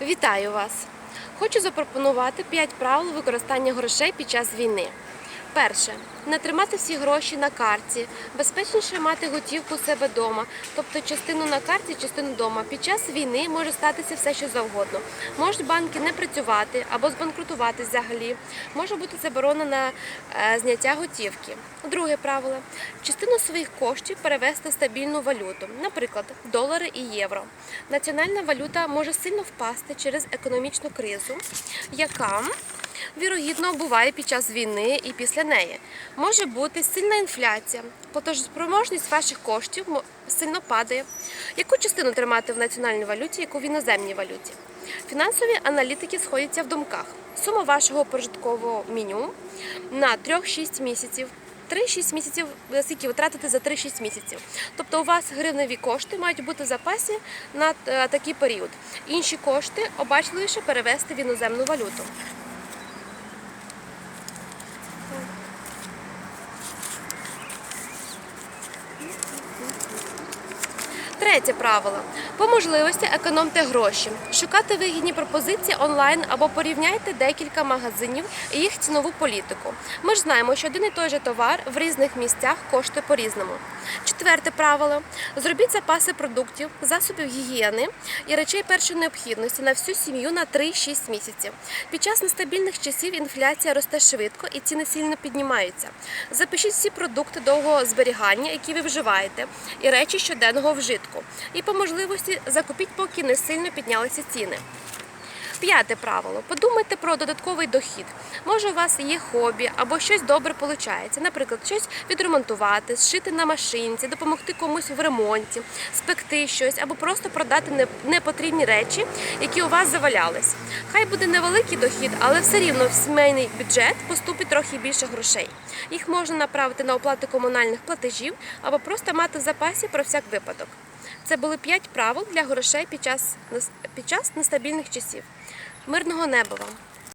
Вітаю вас! Хочу запропонувати 5 правил використання грошей під час війни. Перше. Не тримати всі гроші на карті. Безпечніше мати готівку у себе вдома, тобто частину на карті, частину вдома. Під час війни може статися все, що завгодно. Можуть банки не працювати або збанкрутувати взагалі. Може бути заборонена е, зняття готівки. Друге правило. Частину своїх коштів перевести в стабільну валюту, наприклад, долари і євро. Національна валюта може сильно впасти через економічну кризу, яка вірогідно буває під час війни і після неї. Може бути сильна інфляція, платежоспроможність ваших коштів сильно падає. Яку частину тримати в національній валюті, яку в іноземній валюті? Фінансові аналітики сходяться в думках. Сума вашого прожиткового меню на 3-6 місяців. 3-6 місяців, е, скільки ви тратите за 3-6 місяців. Тобто у вас гривневі кошти мають бути в запасі на е, такий період. Інші кошти обачливіше перевести в іноземну валюту. Третє правило. По можливості економте гроші. Шукати вигідні пропозиції онлайн або порівняйте декілька магазинів і їх цінову політику. Ми ж знаємо, що один і той же товар в різних місцях коштує по-різному. Четверте правило. Зробіть запаси продуктів, засобів гігієни і речей першої необхідності на всю сім'ю на 3-6 місяців. Під час нестабільних часів інфляція росте швидко і ціни сильно піднімаються. Запишіть всі продукти довгого зберігання, які ви вживаєте, і речі щоденного вжитку. І по можливості закупіть, поки не сильно піднялися ціни. П'яте правило. Подумайте про додатковий дохід. Може, у вас є хобі або щось добре виходить. Наприклад, щось відремонтувати, зшити на машинці, допомогти комусь в ремонті, спекти щось або просто продати непотрібні речі, які у вас завалялись. Хай буде невеликий дохід, але все рівно в сімейний бюджет поступить трохи більше грошей. Їх можна направити на оплату комунальних платежів або просто мати в запасі про всяк випадок. Це були п'ять правил для грошей під час, під час нестабільних часів. Мирного неба вам!